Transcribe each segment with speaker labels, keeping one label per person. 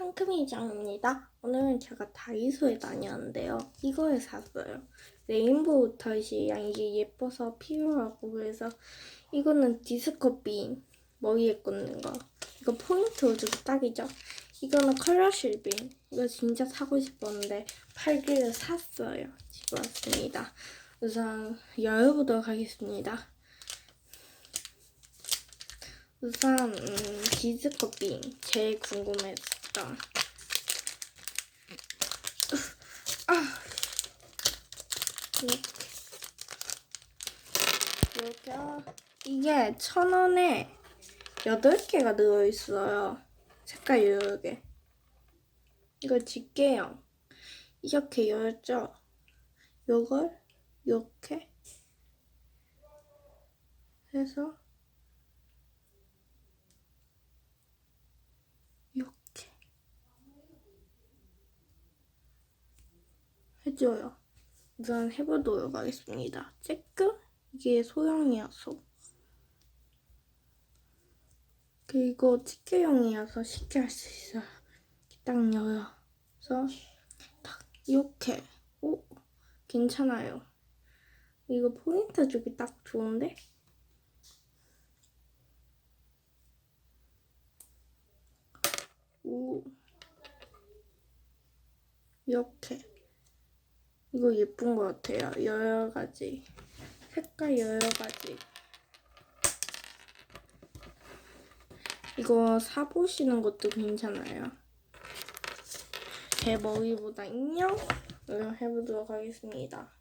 Speaker 1: 상큼이장입니다. 오늘은 제가 다이소에 다녔는데요. 이거를 샀어요. 레인보우 털이랑 이게 예뻐서 필요하고 그래서 이거는 디스코 빈 머리에 꽂는 거. 이거 포인트 우주 딱이죠. 이거는 컬러 실빈. 이거 진짜 사고 싶었는데 팔기를 샀어요. 집에 왔습니다. 우선 열어보도록 하겠습니다. 우선 음, 디스코빙 제일 궁금했 던아 이렇게 이렇게 이게 천 원에 여덟 개가 들어 있어요. 색깔 여러 개. 이거 집게요. 이렇게 열죠. 요걸 이렇게 해서 이렇게 해줘요. 우선 해보도록 하겠습니다. 쬐끔 이게 소형이어서 그리고 집게용이어서 쉽게 할 수 있어요. 딱 열어서 딱 이렇게 오 괜찮아요. 이거 포인트 주기 딱 좋은데? 오. 이렇게. 이거 예쁜 것 같아요. 여러 가지. 색깔 여러 가지. 이거 사보시는 것도 괜찮아요. 제 머리보다 인형 해보도록 하겠습니다.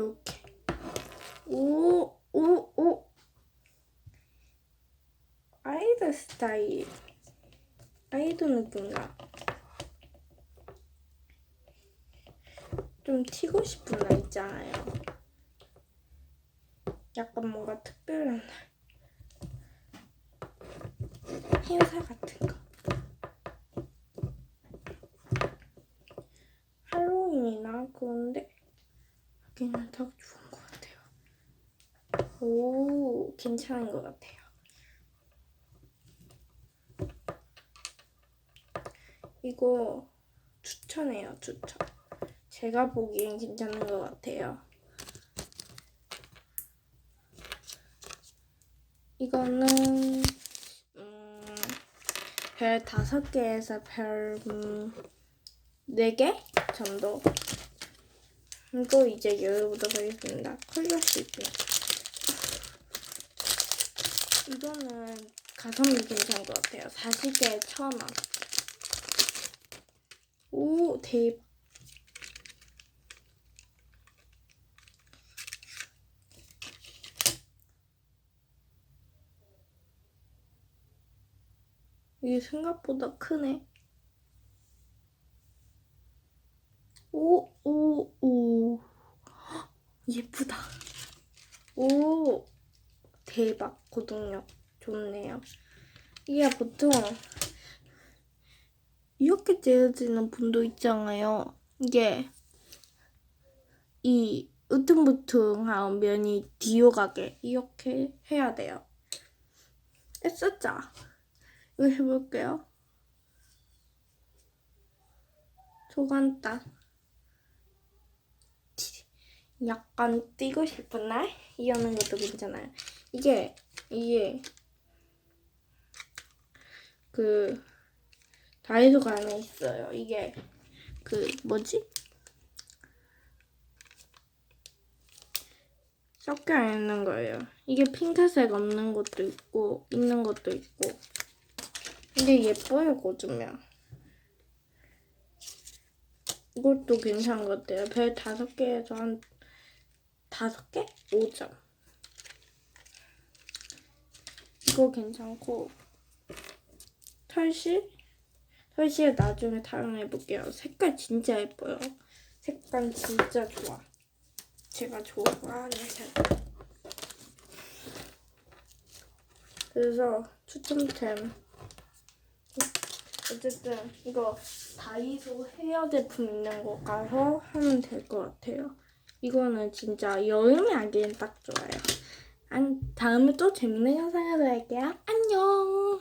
Speaker 1: 이렇게 오, 오, 오. 아이돌 스타일. 아이돌 느낌나. 좀 튀고 싶은 날 있잖아요. 약간 뭔가 특별한 날. 행사 같은 거. 할로윈이나 그런데 하기는 더 좋은 것 같아요. 오, 괜찮은 것 같아요. 이거 추천해요, 추천. 제가 보기엔 괜찮은 것 같아요. 이거는 음, 별 다섯 개에서 별 음, 네개 정도. 이거 이제 열어보도록 하겠습니다. 컬러 실핀. 이거는 가성비 괜찮은 것 같아요. 40개에 천 원. 오, 대박. 이게 생각보다 크네. 오, 오, 오. 예쁘다. 오, 대박. 고동력 좋네요. 이게 보통 이렇게 재어지는 분도 있잖아요. 이게 이 으퉁부퉁한 면이 뒤로 가게 이렇게 해야 돼요. 했었죠? 이거 해볼게요. 소간단. 약간 뛰고 싶은 날 이러는 것도 괜찮아요. 이게 이게 그 다이소가 안에 있어요. 이게 그 뭐지? 섞여 있는 거예요. 이게 핑크색 없는 것도 있고 있는 것도 있고. 근데 예뻐요 꽂으면. 이것도 괜찮은 것 같아요. 별 다섯 개에서 한 다섯 개? 5점. 이거 괜찮고 털실? 털실 나중에 타령해볼게요. 색깔 진짜 예뻐요. 색감 진짜 좋아. 제가 좋아하는 색. 그래서 추천템. 어쨌든 이거 다이소 헤어 제품 있는 곳 가서 하면 될 것 같아요. 이거는 진짜 여름에 하기엔 딱 좋아요. 다음에 또 재밌는 영상으로 할게요. 안녕!